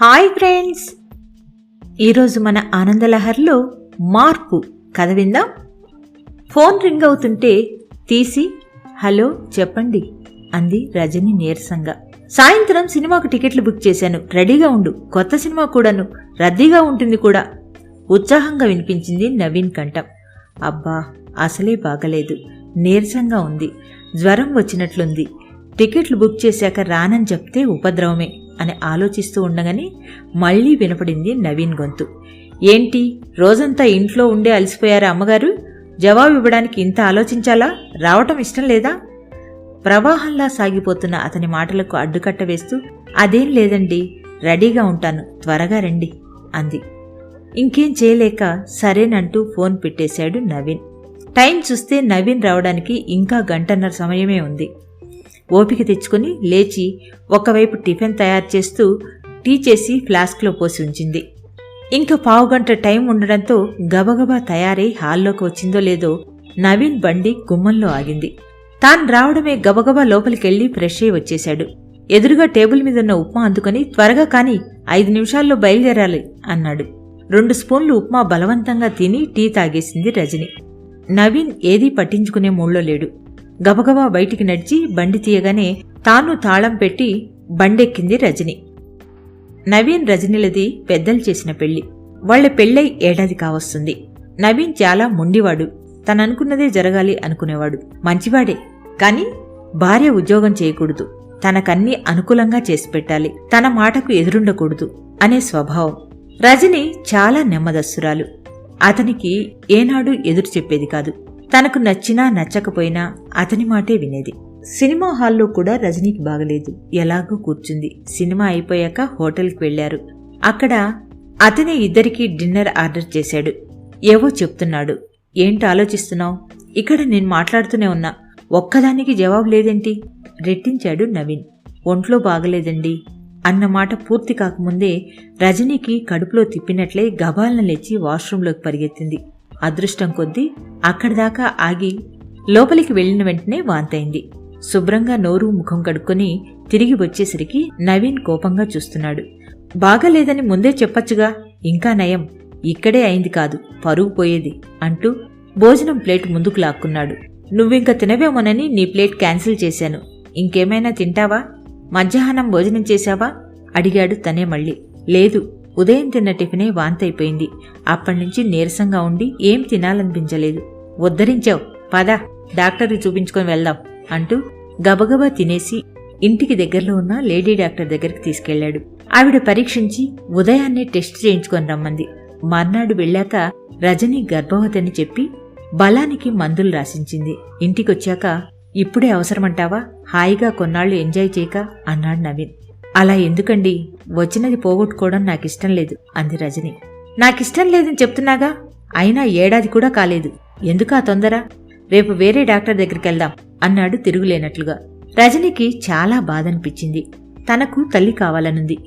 Hi friends. ఈరోజు మన ఆనందలహర్లో మార్పు కథ విందాం. ఫోన్ రింగ్ అవుతుంటే తీసి హలో చెప్పండి అంది రజని నీరసంగా. సాయంత్రం సినిమాకు టికెట్లు బుక్ చేశాను. రెడీగా ఉండు. కొత్త సినిమా కూడాను. రద్దీగా ఉంటుంది కూడా. ఉత్సాహంగా వినిపించింది నవీన్ కంఠం. అబ్బా అసలే బాగలేదు. నీరసంగా ఉంది. జ్వరం వచ్చినట్లుంది. టికెట్లు బుక్ చేశాక రానని చెప్తే ఉపద్రవమే. అని ఆలోచిస్తూ ఉండగానే మళ్ళీ వినపడింది నవీన్ గొంతు. ఏంటి? రోజంతా ఇంట్లో ఉండే అలసిపోయారా అమ్మగారు? జవాబు ఇవ్వడానికి ఇంత ఆలోచించాలా? రావటం ఇష్టం లేదా? ప్రవాహంలా సాగిపోతున్న అతని మాటలకు అడ్డుకట్ట వేస్తూ అదేం లేదండి రెడీగా ఉంటాను త్వరగా రండి అంది. ఇంకేం చేయలేక సరేనంటూ ఫోన్ పెట్టేశాడు నవీన్. టైం చూస్తే నవీన్ రావడానికి ఇంకా గంటన్నర సమయమే ఉంది. ఓపిక తెచ్చుకుని లేచి ఒకవైపు టిఫిన్ తయారు చేస్తూ టీ చేసి ఫ్లాస్క్లో పోసి ఉంచింది. ఇంకా పావుగంట టైం ఉండడంతో గబగబా తయారై హాల్లోకి వచ్చిందో లేదో నవీన్ బండి గుమ్మంలో ఆగింది. తాను రావడమే గబగబా లోపలికెళ్ళి ఫ్రెష్ అయి వచ్చేశాడు. ఎదురుగా టేబుల్ మీద ఉన్న ఉప్మా అందుకొని త్వరగా కాని ఐదు నిమిషాల్లో బయలుదేరాలి అన్నాడు. రెండు స్పూన్లు ఉప్మా బలవంతంగా తిని టీ తాగేసింది రజని. నవీన్ ఏదీ పట్టించుకునే మూడ్లో లేడు. గబగబా బయటికి నడిచి బండి తీయగానే తాను తాళం పెట్టి బండెక్కింది రజని. నవీన్ రజనిలది పెద్దలు చేసిన పెళ్ళి. వాళ్ళ పెళ్ళై ఏడాది కావస్తుంది. నవీన్ చాలా మొండివాడు. తననుకున్నదే జరగాలి అనుకునేవాడు. మంచివాడే. కాని భార్య ఉద్యోగం చేయకూడదు. తనకన్నీ అనుకూలంగా చేసి పెట్టాలి. తన మాటకు ఎదురుండకూడదు అనే స్వభావం. రజని చాలా నెమ్మదస్సురాలు అతనికి ఏనాడు ఎదురు చెప్పేది కాదు. తనకు నచ్చినా నచ్చకపోయినా అతని మాటే వినేది. సినిమా హాల్లో కూడా రజనీకి బాగలేదు. ఎలాగో కూర్చుంది. సినిమా అయిపోయాక హోటల్కి వెళ్ళారు అక్కడ అతనే ఇద్దరికీ డిన్నర్ ఆర్డర్ చేశాడు. ఏవో చెప్తున్నాడు. ఏంటి ఆలోచిస్తున్నావు? ఇక్కడ నేను మాట్లాడుతూనే ఉన్నా. ఒక్కదానికి జవాబు లేదేంటి? రెట్టించాడు నవీన్. ఒంట్లో బాగలేదండి. అన్న మాట పూర్తి కాకముందే రజనీకి కడుపులో తిప్పినట్లే గబాలను లేచి వాష్రూంలోకి పరిగెత్తింది. అదృష్టం కొద్దీ అక్కడిదాకా ఆగి లోపలికి వెళ్ళిన వెంటనే వాంతైంది. శుభ్రంగా నోరు ముఖం కడుక్కొని తిరిగి వచ్చేసరికి నవీన్ కోపంగా చూస్తున్నాడు. బాగాలేదని ముందే చెప్పచ్చుగా ఇంకా నయం ఇక్కడే అయింది కాదు పరుగు పోయేది అంటూ భోజనం ప్లేట్ ముందుకు లాక్కున్నాడు. నువ్వింక తినవేమోనని నీ ప్లేట్ క్యాన్సిల్ చేశాను. ఇంకేమైనా తింటావా? మధ్యాహ్నం భోజనం చేశావా? అడిగాడు తనే మళ్ళీ. లేదు ఉదయం తిన్న టిఫినే వాంతైపోయింది. అప్పటినుంచి నీరసంగా ఉండి ఏం తినాలనిపించలేదు. ఉద్ధరించావు. పద డాక్టర్ని చూపించుకొని వెళ్దాం అంటూ గబగబా తినేసి ఇంటికి దగ్గరలో ఉన్న లేడీ డాక్టర్ దగ్గరికి తీసుకెళ్ళాడు ఆవిడ పరీక్షించి ఉదయాన్నే టెస్ట్ చేయించుకొని రమ్మంది. మర్నాడు వెళ్ళాక రజని గర్భవతిని చెప్పి బలానికి మందులు రాసించింది. ఇంటికొచ్చాక ఇప్పుడే అవసరమంటావా? హాయిగా కొన్నాళ్ళు ఎంజాయ్ చేయక అన్నాడు నవీన్. అలా ఎందుకండి? వచ్చినది పోగొట్టుకోవడం నాకిష్టం లేదు అంది రజని. నాకిష్టం లేదని చెప్తున్నాగా? అయినా ఏడాది కూడా కాలేదు. ఎందుకా తొందర? రేపు వేరే డాక్టర్ దగ్గరికెళ్దాం అన్నాడు తిరుగులేనట్లుగా. రజనికి చాలా బాధనిపించింది. తనకు తల్లి కావాలనుంది.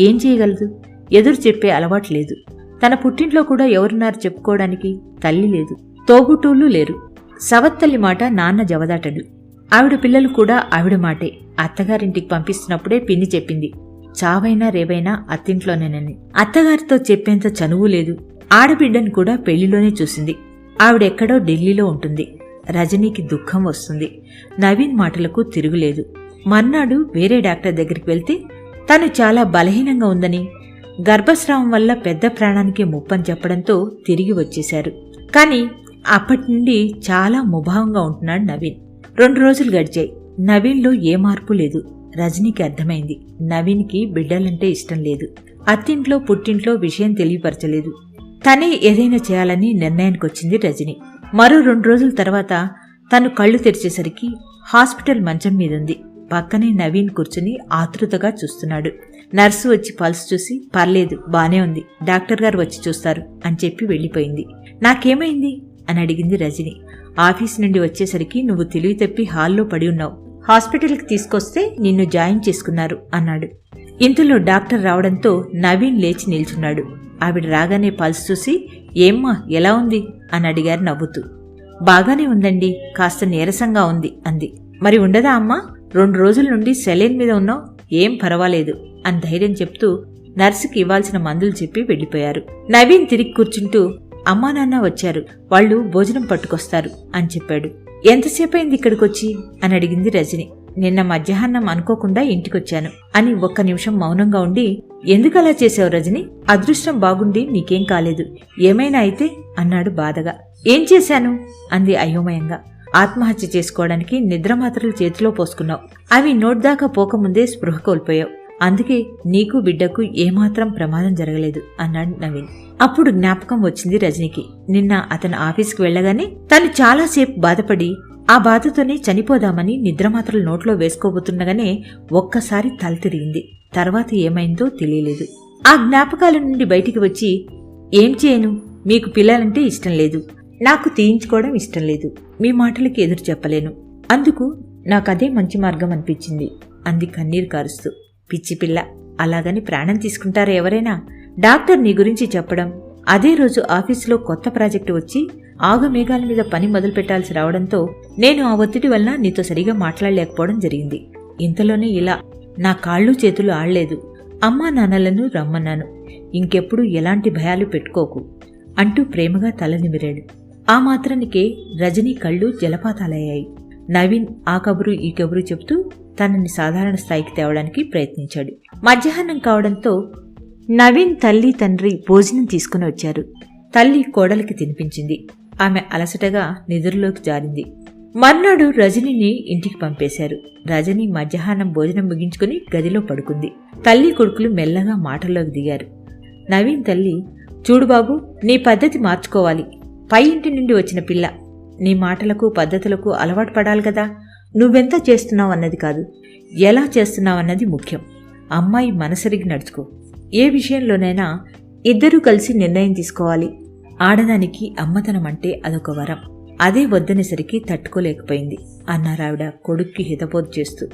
ఏం చేయగలదు? ఎదురు చెప్పే అలవాటు లేదు. తన పుట్టింట్లో కూడా ఎవరున్నారు చెప్పుకోవడానికి తల్లి లేదు. తోబుటూళ్ళు లేరు. సవత్తల్లి మాట నాన్న జవదాటడు. ఆవిడ పిల్లలు కూడా ఆవిడ మాటే. అత్తగారింటికి పంపిస్తున్నప్పుడే పిన్ని చెప్పింది. చావైనా రేవైనా అత్తింట్లోనేనని. అత్తగారితో చెప్పేంత చనువు లేదు. ఆడబిడ్డని కూడా పెళ్ళిలోనే చూసింది. ఆవిడెక్కడో ఢిల్లీలో ఉంటుంది. రజనీకి దుఃఖం వస్తుంది. నవీన్ మాటలకు తిరుగులేదు. మర్నాడు వేరే డాక్టర్ దగ్గరికి వెళ్తే తను చాలా బలహీనంగా ఉందని గర్భస్రావం వల్ల పెద్ద ప్రాణానికి ముప్పని చెప్పడంతో తిరిగి వచ్చేశారు. కాని అప్పటి నుండి చాలా ముభావంగా ఉంటున్నాడు నవీన్. రెండు రోజులు గడిచాయి. నవీన్లో ఏ మార్పు లేదు. రజనీకి అర్థమైంది. నవీన్కి బిడ్డలంటే ఇష్టం లేదు. అత్తింట్లో పుట్టింట్లో విషయం తెలియపరచలేదు. తనే ఏదైనా చేయాలని నిర్ణయానికొచ్చింది రజని. మరో రెండు రోజుల తర్వాత తను కళ్ళు తెరిచేసరికి హాస్పిటల్ మంచం మీదుంది. పక్కనే నవీన్ కూర్చుని ఆతృతగా చూస్తున్నాడు. నర్సు వచ్చి పల్స్ చూసి పర్లేదు బానే ఉంది. డాక్టర్ గారు వచ్చి చూస్తారు అని చెప్పి వెళ్ళిపోయింది. నాకేమైంది? అని అడిగింది రజని. ఆఫీస్ నుండి వచ్చేసరికి నువ్వు తెలివి తప్పి హాల్లో పడి ఉన్నావు. హాస్పిటల్కి తీసుకొస్తే నిన్ను జాయిన్ చేసుకున్నారు అన్నాడు. ఇంతలో డాక్టర్ రావడంతో నవీన్ లేచి నిల్చున్నాడు. ఆవిడ రాగానే పల్స్ చూసి ఏమ్మా ఎలా ఉంది? అని అడిగారు నవ్వుతూ. బాగానే ఉందండి కాస్త నీరసంగా ఉంది అంది. మరి ఉండదా అమ్మా? రెండు రోజుల నుండి సెలైన్ మీద ఉన్నావు. ఏం పర్వాలేదు అని ధైర్యం చెప్తూ నర్సుకి ఇవ్వాల్సిన మందులు చెప్పి వెళ్ళిపోయారు నవీన్ తిరిగి కూర్చుంటూ అమ్మా నాన్న వచ్చారు. వాళ్ళు భోజనం పట్టుకొస్తారు అని చెప్పాడు. ఎంతసేపైంది ఇక్కడికొచ్చి? అని అడిగింది రజని. నిన్న మధ్యాహ్నం అనుకోకుండా ఇంటికొచ్చాను అని ఒక్క నిమిషం మౌనంగా ఉండి ఎందుకలా చేశావు రజని? అదృష్టం బాగుండి నీకేం కాలేదు. ఏమైనా అయితే? అన్నాడు బాధగా. ఏం చేశాను? అంది అయోమయంగా. ఆత్మహత్య చేసుకోవడానికి నిద్రమాత్రలు చేతిలో పోసుకున్నావు. అవి నోట్దాకా పోకముందే స్పృహ కోల్పోయావు. అందుకే నీకు బిడ్డకు ఏమాత్రం ప్రమాదం జరగలేదు అన్నాడు నవీన్. అప్పుడు జ్ఞాపకం వచ్చింది రజనికి. నిన్న అతను ఆఫీస్కి వెళ్ళగానే తను చాలాసేపు బాధపడి ఆ బాధతోనే చనిపోదామని నిద్రమాత్రలు నోట్లో వేసుకోబోతుండగానే ఒక్కసారి తల తిరిగింది. తర్వాత ఏమైందో తెలియలేదు. ఆ జ్ఞాపకాల నుండి బయటికి వచ్చి ఏం చేయను? మీకు పిల్లలంటే ఇష్టం లేదు. నాకు తీయించుకోవడం ఇష్టం లేదు. మీ మాటలకి ఎదురు చెప్పలేను. అందుకు నాకదే మంచి మార్గం అనిపించింది అంది కన్నీరు కారుస్తూ. పిచ్చిపిల్ల అలాగని ప్రాణం తీసుకుంటారా ఎవరైనా? డాక్టర్ నీ గురించి చెప్పడం. అదే రోజు ఆఫీసులో కొత్త ప్రాజెక్టు వచ్చి ఆగమేఘాల మీద పని మొదలు పెట్టాల్సి రావడంతో నేను ఆ ఒత్తిడి వలన నీతో సరిగా మాట్లాడలేకపోవడం జరిగింది. ఇంతలోనే ఇలా నా కాళ్ళు చేతులు ఆడలేదు. అమ్మా నాన్నలను రమ్మన్నాను. ఇంకెప్పుడు ఎలాంటి భయాలు పెట్టుకోకు అంటూ ప్రేమగా తల నిమిరాడు. ఆ మాత్రానికే రజనీ కళ్ళు జలపాతాలయ్యాయి. నవీన్ ఆ కబురు ఈ కబురు చెబుతూ తనని సాధారణ స్థాయికి తేవడానికి ప్రయత్నించాడు. మధ్యాహ్నం కావడంతో నవీన్ తల్లి తండ్రి భోజనం తీసుకుని వచ్చారు. తల్లి కోడలికి తినిపించింది. ఆమె అలసటగా నిద్రలోకి జారింది. మర్నాడు రజనిని ఇంటికి పంపేశారు. రజని మధ్యాహ్నం భోజనం ముగించుకుని గదిలో పడుకుంది. తల్లి కొడుకులు మెల్లగా మాటల్లోకి దిగారు. నవీన్ తల్లి చూడు బాబు నీ పద్ధతి మార్చుకోవాలి. పై ఇంటి నుండి వచ్చిన పిల్ల నీ మాటలకు పద్ధతులకు అలవాటు పడాలి కదా. నువ్వెంత చేస్తున్నావన్నది కాదు. ఎలా చేస్తున్నావన్నది ముఖ్యం. అమ్మాయి మనసరిగి నడుచుకో. ఏ విషయంలోనైనా ఇద్దరూ కలిసి నిర్ణయం తీసుకోవాలి. ఆడదానికి అమ్మతనం అంటే అదొక వరం. అదే వద్దనేసరికి తట్టుకోలేకపోయింది అన్నారావిడ కొడుక్కి హితబోధ చేస్తూ.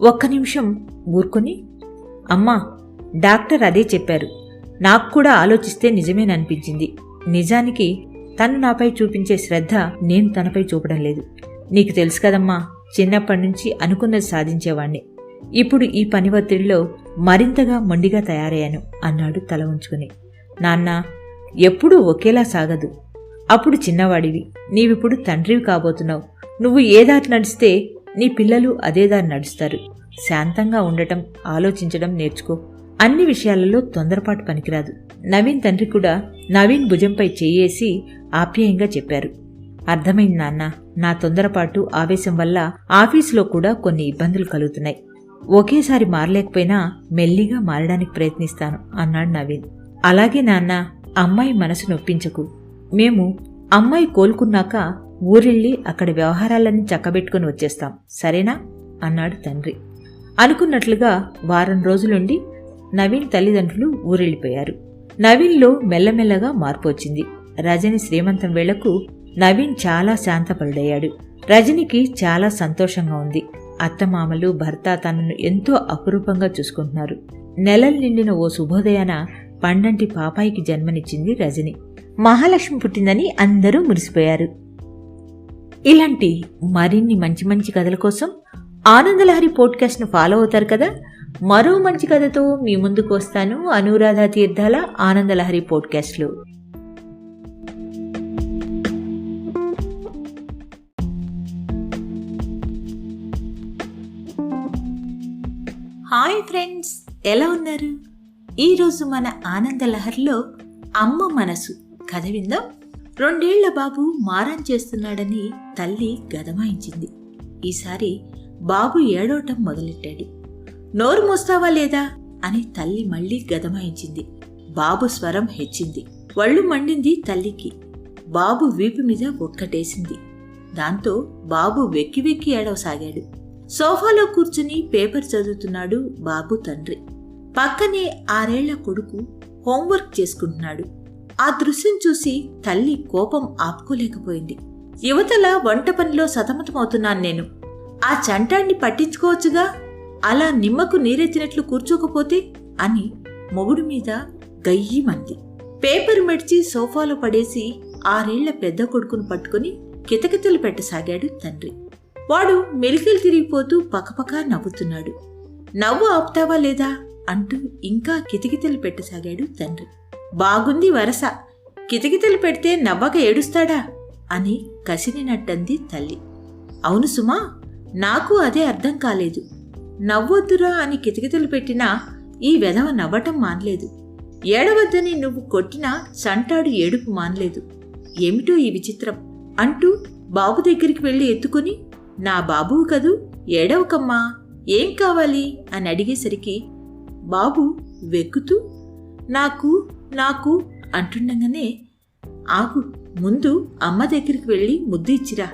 ఒక్క నిమిషం ఊరుకొని అమ్మా డాక్టర్ అదే చెప్పారు. నాకు కూడా ఆలోచిస్తే నిజమేననిపించింది. నిజానికి తను నాపై చూపించే శ్రద్ధ నేను తనపై చూపడం లేదు. నీకు తెలుసు కదమ్మా చిన్నప్పటి నుంచి అనుకున్నది సాధించేవాణ్ణి. ఇప్పుడు ఈ పని ఒత్తిడిలో మరింతగా మొండిగా తయారయ్యాను అన్నాడు తల ఉంచుకుని. నాన్న ఎప్పుడూ ఒకేలా సాగదు. అప్పుడు చిన్నవాడివి. నీవిప్పుడు తండ్రివి కాబోతున్నావు. నువ్వు ఏ దారి నడిస్తే నీ పిల్లలు అదే దారి నడుస్తారు. శాంతంగా ఉండటం ఆలోచించడం నేర్చుకో. అన్ని విషయాలలో తొందరపాటు పనికిరాదు. నవీన్ తండ్రి కూడా నవీన్ భుజంపై చేయేసి ఆప్యాయంగా చెప్పారు. అర్థమైంది నాన్న నా తొందరపాటు ఆవేశం వల్ల ఆఫీసులో కూడా కొన్ని ఇబ్బందులు కలుగుతున్నాయి. ఒకేసారి మారలేకపోయినా మెల్లిగా మారడానికి ప్రయత్నిస్తాను అన్నాడు నవీన్. అలాగే నాన్న అమ్మాయి మనసు నొప్పించకు. మేము అమ్మాయి కోలుకున్నాక ఊరెళ్ళి అక్కడ వ్యవహారాలన్నీ చక్కబెట్టుకుని వచ్చేస్తాం సరేనా? అన్నాడు తండ్రి. అనుకున్నట్లుగా వారం రోజులుండి నవీన్ తల్లిదండ్రులు ఊరెళ్ళిపోయారు. నవీన్లో మెల్లమెల్లగా మార్పు వచ్చింది. రజని శ్రీమంతం వేళకు నవీన్ చాలా శాంతపరుడయ్యాడు. రజనికి చాలా సంతోషంగా ఉంది. అత్తమామలు భర్త తనను ఎంతో అపురూపంగా చూసుకుంటున్నారు. నెలలు నిండిన ఓ శుభోదయాన పండంటి పాపాయికి జన్మనిచ్చింది రజని. మహాలక్ష్మి పుట్టిందని అందరూ మురిసిపోయారు. ఇలాంటి మరిన్ని మంచి మంచి కథల కోసం ఆనందలహరి పోడ్కాస్ట్ను ఫాలో అవుతారు కదా? మరో మంచి కథతో మీ ముందుకు వస్తాను అనురాధ తీర్థాల ఆనందలహరి పోడ్కాస్ట్లు. హాయ్ ఫ్రెండ్స్ ఎలా ఉన్నారు? ఈరోజు మన ఆనందలహరిలో అమ్మ మనసు కథ విందాం. రెండేళ్ళ బాబు మారం చేస్తున్నాడని తల్లి గదమాయించింది. ఈసారి బాబు ఏడవటం మొదలెట్టాడు. నోరు మూస్తావా లేదా? అని తల్లి మళ్ళీ గదమాయించింది. బాబు స్వరం హెచ్చింది. వళ్ళు మండింది తల్లికి. బాబు వీపు మీద ఒక్కటేసింది. దాంతో బాబు వెక్కి వెక్కి ఏడవసాగాడు. సోఫాలో కూర్చుని పేపర్ చదువుతున్నాడు బాబు తండ్రి. పక్కనే ఆరేళ్ళ కొడుకు హోంవర్క్ చేసుకుంటున్నాడు. ఆ దృశ్యం చూసి తల్లి కోపం ఆపుకోలేకపోయింది. యువతల వంట పనిలో సతమతమవుతున్నాను నేను. ఆ చంటాన్ని పట్టించుకోవచ్చుగా? అలా నిమ్మకు నీరెత్తినట్లు కూర్చోకపోతే అని మొగుడు మీద గయ్యిమంది పేపర్ మెడిచి సోఫాలో పడేసి ఆరేళ్ళ పెద్ద కొడుకును పట్టుకుని కితకితలు పెట్టసాగాడు తండ్రి. వాడు మెలికలు తిరిగిపోతూ పకపక నవ్వుతున్నాడు. నవ్వు ఆపుతావా లేదా అంటూ ఇంకా కితకితలు పెట్టసాగాడు తండ్రి. బాగుంది వరస. కితకితలు పెడితే నవ్వక ఏడుస్తాడా అని కసిరినట్టంది తల్లి. అవును సుమా నాకు అదే అర్థం కాలేదు. నవ్వొద్దురా అని కితకితలు పెట్టినా ఈ వెధవ నవ్వటం మానలేదు. ఏడవద్దని నువ్వు కొట్టినా సంటాడు ఏడుపు మానలేదు. ఏమిటో ఈ విచిత్రం అంటూ బాబు దగ్గరికి వెళ్ళి ఎత్తుకుని నా బాబువు కదూ ఏడవకమ్మా ఏం కావాలి? అని అడిగేసరికి బాబు వెక్కుతూ నాకు నాకు అంటుండగానే ఆగు ముందు అమ్మ దగ్గరికి వెళ్ళి ముద్దు ఇచ్చిరా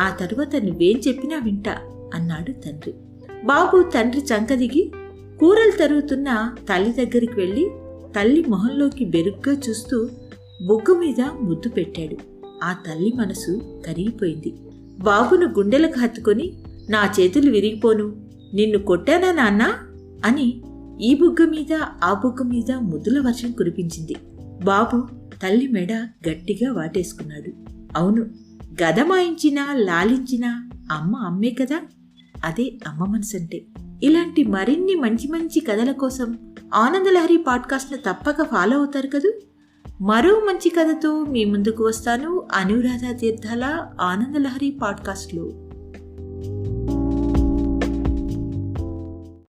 ఆ తరువాత నువ్వేం చెప్పినా వింటా అన్నాడు తండ్రి. బాబు తండ్రి చంకదిగి కూరలు తరుగుతున్న తల్లి దగ్గరికి వెళ్ళి తల్లి మొహంలోకి బెరుగ్గా చూస్తూ బుగ్గ మీద ముద్దు పెట్టాడు. ఆ తల్లి మనసు కరిగిపోయింది. బాబును గుండెలకు హత్తుకొని నా చేతులు విరిగిపోను నిన్ను కొట్టానా నాన్నా? అని ఈ బుగ్గ మీద ఆ బుగ్గ మీద ముద్దుల వర్షం కురిపించింది. బాబు తల్లి మెడ గట్టిగా వాటేసుకున్నాడు. అవును గదమాయించినా లాలించినా అమ్మ అమ్మే కదా? అదే అమ్మ మనసంటే. ఇలాంటి మరిన్ని మంచి మంచి కథల కోసం ఆనందలహరి పాడ్కాస్ట్ను తప్పక ఫాలో అవుతారు కదూ? మరో మంచి కథతో మీ ముందుకు వస్తాను అనురాధ తీర్థాల ఆనందలహరి పాడ్కాస్ట్లో.